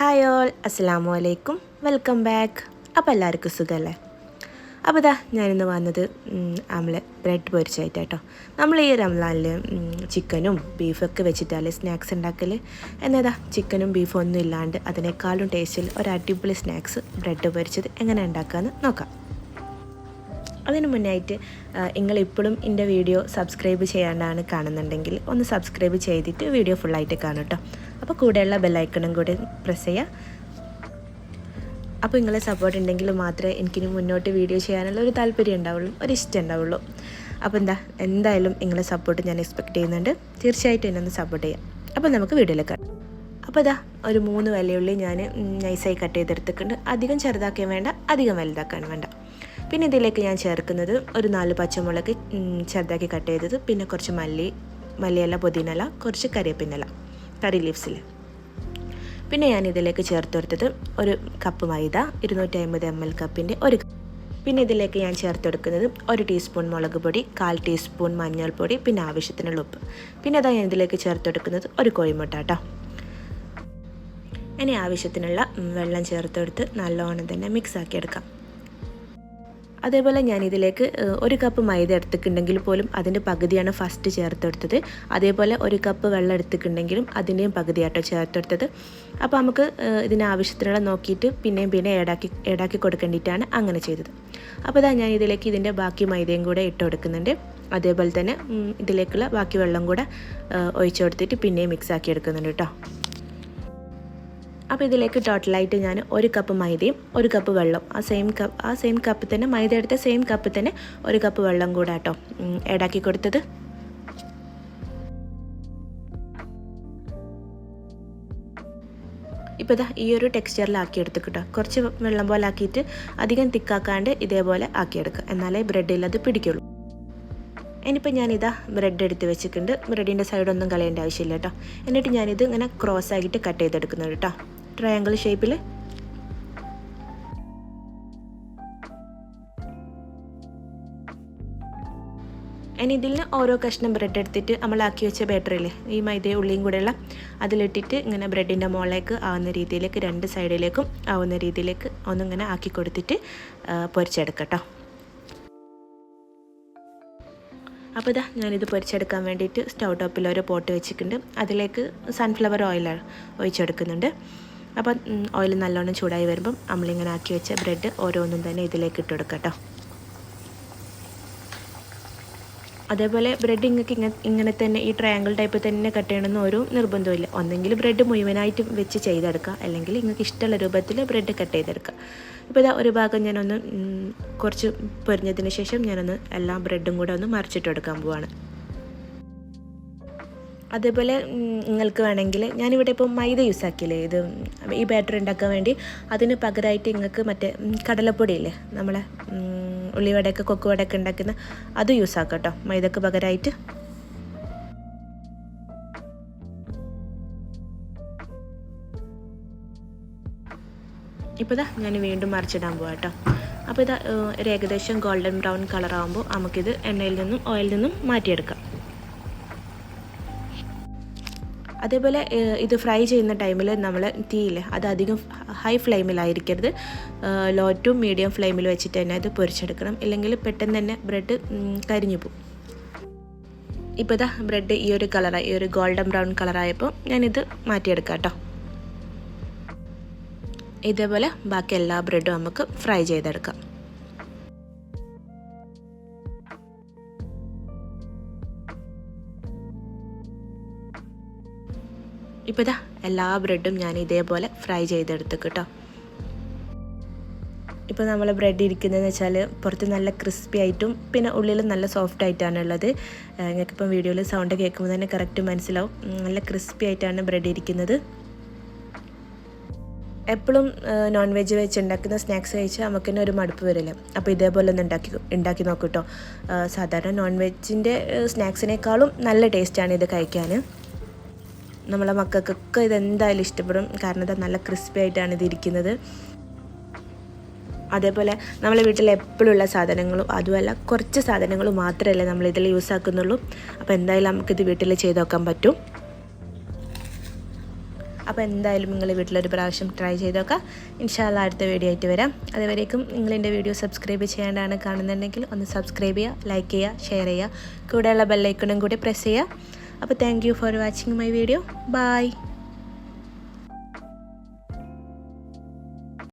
Hi all അസ്സാമു അലൈക്കും welcome back അപ്പോൾ എല്ലാവർക്കും സുഖമല്ലേ അപ്പോൾ ഇതാ ഞാനിന്ന് വന്നത് നമ്മൾ ബ്രെഡ് പൊരിച്ചായിട്ടാട്ടോ. നമ്മൾ ഈ റംലാനിൽ ചിക്കനും ബീഫൊക്കെ വെച്ചിട്ടല്ലേ സ്നാക്സ് ഉണ്ടാക്കൽ എന്നതാ ചിക്കനും ബീഫും ഒന്നും ഇല്ലാണ്ട് അതിനേക്കാളും ടേസ്റ്റിൽ ഒരു അടിപൊളി സ്നാക്സ് ബ്രെഡ് പൊരിച്ചത് എങ്ങനെ ഉണ്ടാക്കാമെന്ന് നോക്കാം. അതിന് മുന്നായിട്ട് നിങ്ങൾ ഇപ്പോഴും എന്റെ വീഡിയോ സബ്സ്ക്രൈബ് ചെയ്യാണ്ടാണ് കാണുന്നുണ്ടെങ്കിൽ ഒന്ന് സബ്സ്ക്രൈബ് ചെയ്തിട്ട് വീഡിയോ ഫുള്ളായിട്ട് കാണും കേട്ടോ അപ്പോൾ കൂടെയുള്ള ബെല്ലൈക്കണും കൂടി പ്രസ് ചെയ്യുക അപ്പോൾ നിങ്ങളെ സപ്പോർട്ട് ഉണ്ടെങ്കിൽ മാത്രമേ എനിക്കിനി മുന്നോട്ട് വീഡിയോ ചെയ്യാനുള്ള ഒരു താല്പര്യം ഉണ്ടാവുള്ളൂ ഒരു ഇഷ്ടം ഉണ്ടാവുള്ളൂ. അപ്പോൾ എന്താ എന്തായാലും നിങ്ങളെ സപ്പോർട്ട് ഞാൻ എക്സ്പെക്ട് ചെയ്യുന്നുണ്ട്. തീർച്ചയായിട്ടും എന്നെ ഒന്ന് സപ്പോർട്ട് ചെയ്യാം. അപ്പോൾ നമുക്ക് വീഡിയോയിലേക്ക് അപ്പോൾ ഇതാ ഒരു മൂന്ന് വലയുള്ളി ഞാൻ നൈസായി കട്ട് ചെയ്തെടുത്തിട്ടുണ്ട്. അധികം ചെറുതാക്കാൻ വേണ്ട അധികം വലുതാക്കാൻ വേണ്ട. പിന്നെ ഇതിലേക്ക് ഞാൻ ചേർക്കുന്നത് ഒരു നാല് പച്ചമുളക് ചെറുതാക്കി കട്ട് ചെയ്തത്. പിന്നെ കുറച്ച് മല്ലി മല്ലിയില പുതിനല കുറച്ച് കരിവേപ്പിനല കറി ലീവ്സിൽ പിന്നെ ഞാൻ ഇതിലേക്ക് ചേർത്ത് കൊടുത്തത് ഒരു കപ്പ് മൈദ ഇരുന്നൂറ്റി അമ്പത് എം എൽ കപ്പിന്റെ ഒരു പിന്നെ ഇതിലേക്ക് ഞാൻ ചേർത്തെടുക്കുന്നത് ഒരു ടീസ്പൂൺ മുളക് പൊടി കാൽ ടീസ്പൂൺ മഞ്ഞൾപ്പൊടി പിന്നെ ആവശ്യത്തിനുള്ള ഉപ്പ്. പിന്നെ അതാ ഞാൻ ഇതിലേക്ക് ചേർത്തെടുക്കുന്നത് ഒരു കോഴിമുട്ട കേട്ടോ ഇനി ആവശ്യത്തിനുള്ള വെള്ളം ചേർത്തെടുത്ത് നല്ലോണം തന്നെ മിക്സ് ആക്കി എടുക്കാം. അതേപോലെ ഞാൻ ഇതിലേക്ക് ഒരു കപ്പ് മൈദ എടുത്തിട്ടുണ്ടെങ്കിൽ പോലും അതിന്റെ പകുതിയാണ് ഫസ്റ്റ് ചേർത്തെടുത്തത്. അതേപോലെ ഒരു കപ്പ് വെള്ളം എടുത്തിട്ടുണ്ടെങ്കിലും അതിന്റെയും പകുതിയാട്ടോ ചേർത്തെടുത്തത്. അപ്പോൾ നമുക്ക് ഇതിന് ആവശ്യത്തിനുള്ള നോക്കിയിട്ട് പിന്നെയും പിന്നെ ഏടാക്കി ഏടാക്കി കൊടുക്കേണ്ടിയിട്ടാണ് അങ്ങനെ ചെയ്തത്. അപ്പോൾ ഇതാ ഞാൻ ഇതിലേക്ക് ഇതിന്റെ ബാക്കി മൈദയും കൂടെ ഇട്ട് കൊടുക്കുന്നുണ്ട്. അതേപോലെ തന്നെ ഇതിലേക്കുള്ള ബാക്കി വെള്ളം കൂടെ ഒഴിച്ചു കൊടുത്തിട്ട് പിന്നെയും മിക്സ് ആക്കി എടുക്കുന്നുണ്ട് കേട്ടോ. അപ്പോൾ ഇതിലേക്ക് ടോട്ടലായിട്ട് ഞാൻ ഒരു കപ്പ് മൈദയും ഒരു കപ്പ് വെള്ളം. ആ സെയിം കപ്പ് ആ സെയിം കപ്പ് തന്നെ മൈദ എടുത്ത സെയിം കപ്പ് തന്നെ ഒരു കപ്പ് വെള്ളം കൂടെ കേട്ടോ ഏടാക്കി കൊടുത്തത്. ഇപ്പോൾ ഇതാ ഈ ഒരു ടെക്സ്ചറിലാക്കി കിട്ടുക കുറച്ച് വെള്ളം പോലെ ആക്കിയിട്ട് അധികം തിക്കാക്കാണ്ട് ഇതേപോലെ ആക്കിയെടുക്കുക എന്നാലേ ബ്രെഡിൽ അത് പിടിക്കുള്ളൂ. ഇനിയിപ്പോൾ ഞാനിതാ ബ്രെഡ് എടുത്ത് വെച്ചിട്ടുണ്ട്. ബ്രെഡിന്റെ സൈഡൊന്നും കളയേണ്ട ആവശ്യമില്ല കേട്ടോ. എന്നിട്ട് ഞാനിത് ഇങ്ങനെ ക്രോസ് ആക്കിയിട്ട് കട്ട് ചെയ്തെടുക്കുന്നത് കേട്ടോ. ട്രയാങ്കിൾ ഷേപ്പിൽ ഇനി ഇതിൽ നിന്ന് ഓരോ കഷ്ണം ബ്രെഡ് എടുത്തിട്ട് നമ്മൾ ആക്കി വെച്ച ബാറ്ററില്ലേ ഈ മൈദയും ഉള്ളിയും കൂടെയുള്ള അതിലിട്ടിട്ട് ഇങ്ങനെ ബ്രെഡിന്റെ മുകളിലേക്ക് ആവുന്ന രീതിയിലേക്ക് രണ്ട് സൈഡിലേക്കും ആവുന്ന രീതിയിലേക്ക് ഒന്നിങ്ങനെ ആക്കി കൊടുത്തിട്ട് പൊരിച്ചെടുക്കട്ടോ. അപ്പോൾ ഇതാ ഞാനിത് പൊരിച്ചെടുക്കാൻ വേണ്ടിയിട്ട് സ്റ്റൗ ടോപ്പിൽ ഒരു പോട്ട് വെച്ചിട്ടുണ്ട്. അതിലേക്ക് സൺഫ്ലവർ ഓയിൽ ഒഴിച്ചെടുക്കുന്നുണ്ട്. അപ്പം ഓയിൽ നല്ലോണം ചൂടായി വരുമ്പം നമ്മളിങ്ങനെ ആക്കി വെച്ച ബ്രെഡ് ഓരോന്നും തന്നെ ഇതിലേക്ക് ഇട്ട് കൊടുക്കുക അതേപോലെ ബ്രെഡ് നിങ്ങൾക്ക് ഇങ്ങനെ ഇങ്ങനെ തന്നെ ഈ ട്രയാങ്കിൾ ടൈപ്പ് തന്നെ കട്ട് ചെയ്യണമെന്ന് ഒരു നിർബന്ധമില്ല ഒന്നെങ്കിൽ ബ്രെഡ് മുഴുവനായിട്ട് വെച്ച് ചെയ്തെടുക്കുക. അല്ലെങ്കിൽ നിങ്ങൾക്ക് ഇഷ്ടമുള്ള രൂപത്തിൽ ബ്രെഡ് കട്ട് ചെയ്തെടുക്കുക. ഇപ്പോൾ ഇതാ ഒരു ഭാഗം ഞാനൊന്ന് കുറച്ച് പൊരിഞ്ഞതിന് ശേഷം ഞാനൊന്ന് എല്ലാ ബ്രെഡും കൂടെ ഒന്ന് മറിച്ചിട്ട് എടുക്കാൻ പോവാണ്. അതേപോലെ നിങ്ങൾക്ക് വേണമെങ്കിൽ ഞാനിവിടെ ഇപ്പോൾ മൈദ യൂസ് ആക്കിയില്ലേ? ഇത് ഈ ബാറ്റർ ഉണ്ടാക്കാൻ വേണ്ടി. അതിന് പകരമായിട്ട് നിങ്ങൾക്ക് മറ്റേ കടലപ്പൊടിയില്ലേ നമ്മളെ ഉള്ളിവടയൊക്കെ കൊക്കുവടയൊക്കെ ഉണ്ടാക്കുന്ന അത് യൂസ് ആക്കാം കേട്ടോ. മൈദക്ക് പകരമായിട്ട് ഇപ്പോൾ ഇതാ ഞാൻ വീണ്ടും മറിച്ചിടാൻ പോവാം കേട്ടോ. അപ്പോൾ ഇതാ ഒരു ഏകദേശം ഗോൾഡൻ ബ്രൗൺ കളറാകുമ്പോൾ നമുക്കിത് എണ്ണയിൽ നിന്നും ഓയിൽ നിന്നും മാറ്റിയെടുക്കാം. അതേപോലെ ഇത് ഫ്രൈ ചെയ്യുന്ന ടൈമിൽ നമ്മൾ തീയില്ല അത് അധികം ഹൈ ഫ്ലെയിമിലായിരിക്കരുത്. ലോ ടു മീഡിയം ഫ്ലെയിമിൽ വെച്ചിട്ട് തന്നെ അത് പൊരിച്ചെടുക്കണം. ഇല്ലെങ്കിൽ പെട്ടെന്ന് തന്നെ ബ്രെഡ് കരിഞ്ഞു പോകും. ഇപ്പോൾ ഇതാ ബ്രെഡ് ഈ ഒരു കളറായി ഈ ഒരു ഗോൾഡൻ ബ്രൗൺ കളറായപ്പോൾ ഞാനിത് മാറ്റിയെടുക്കാം കേട്ടോ. ഇതേപോലെ ബാക്കി എല്ലാ ബ്രെഡും നമുക്ക് ഫ്രൈ ചെയ്തെടുക്കാം. ഇപ്പോൾ ഇതാ എല്ലാ ബ്രെഡും ഞാൻ ഇതേപോലെ ഫ്രൈ ചെയ്തെടുത്തു കേട്ടോ. ഇപ്പോൾ നമ്മൾ ബ്രെഡ് ഇരിക്കുന്നതെന്ന് വെച്ചാൽ പുറത്ത് നല്ല ക്രിസ്പി ആയിട്ടും പിന്നെ ഉള്ളിൽ നല്ല സോഫ്റ്റ് ആയിട്ടാണ് ഉള്ളത്. നിങ്ങൾക്കിപ്പം വീഡിയോയിൽ സൗണ്ട് കേൾക്കുമ്പോൾ തന്നെ കറക്റ്റ് മനസ്സിലാവും. നല്ല ക്രിസ്പി ആയിട്ടാണ് ബ്രെഡ് ഇരിക്കുന്നത്. എപ്പോഴും നോൺ വെജ് വെച്ച് ഉണ്ടാക്കുന്ന സ്നാക്സ് കഴിച്ചാൽ നമുക്ക് തന്നെ ഒരു മടുപ്പ് വരില്ല. അപ്പോൾ ഇതേപോലെ ഒന്ന് ഉണ്ടാക്കി ഉണ്ടാക്കി നോക്കൂട്ടോ സാധാരണ നോൺ വെജിന്റെ സ്നാക്സിനേക്കാളും നല്ല ടേസ്റ്റാണ് ഇത് കഴിക്കാൻ. നമ്മളെ മക്കൾക്കൊക്കെ ഇതെന്തായാലും ഇഷ്ടപ്പെടും. കാരണം ഇത് നല്ല ക്രിസ്പി ആയിട്ടാണ് ഇതിരിക്കുന്നത് അതേപോലെ നമ്മളെ വീട്ടിൽ എപ്പോഴും ഉള്ള സാധനങ്ങളും അതുമല്ല കുറച്ച് സാധനങ്ങൾ മാത്രമല്ലേ നമ്മൾ ഇതിൽ യൂസ് ആക്കുന്നുള്ളൂ. അപ്പോൾ എന്തായാലും നമുക്കിത് വീട്ടിൽ ചെയ്ത് നോക്കാൻ പറ്റും. അപ്പോൾ എന്തായാലും നിങ്ങൾ വീട്ടിലൊരു പ്രാവശ്യം ട്രൈ ചെയ്ത് നോക്കാം ഇൻഷാല്ല അടുത്ത വീഡിയോ ആയിട്ട് വരാം. അതുവരേക്കും നിങ്ങൾ എന്റെ വീഡിയോ സബ്സ്ക്രൈബ് ചെയ്യാണ്ടാണ് കാണുന്നുണ്ടെങ്കിൽ ഒന്ന് സബ്സ്ക്രൈബ് ചെയ്യുക ലൈക്ക് ചെയ്യുക ഷെയർ ചെയ്യുക. കൂടെയുള്ള ബെല്ലൈക്കണും കൂടി പ്രസ് ചെയ്യുക. അപ്പോൾ thank for watching my video bye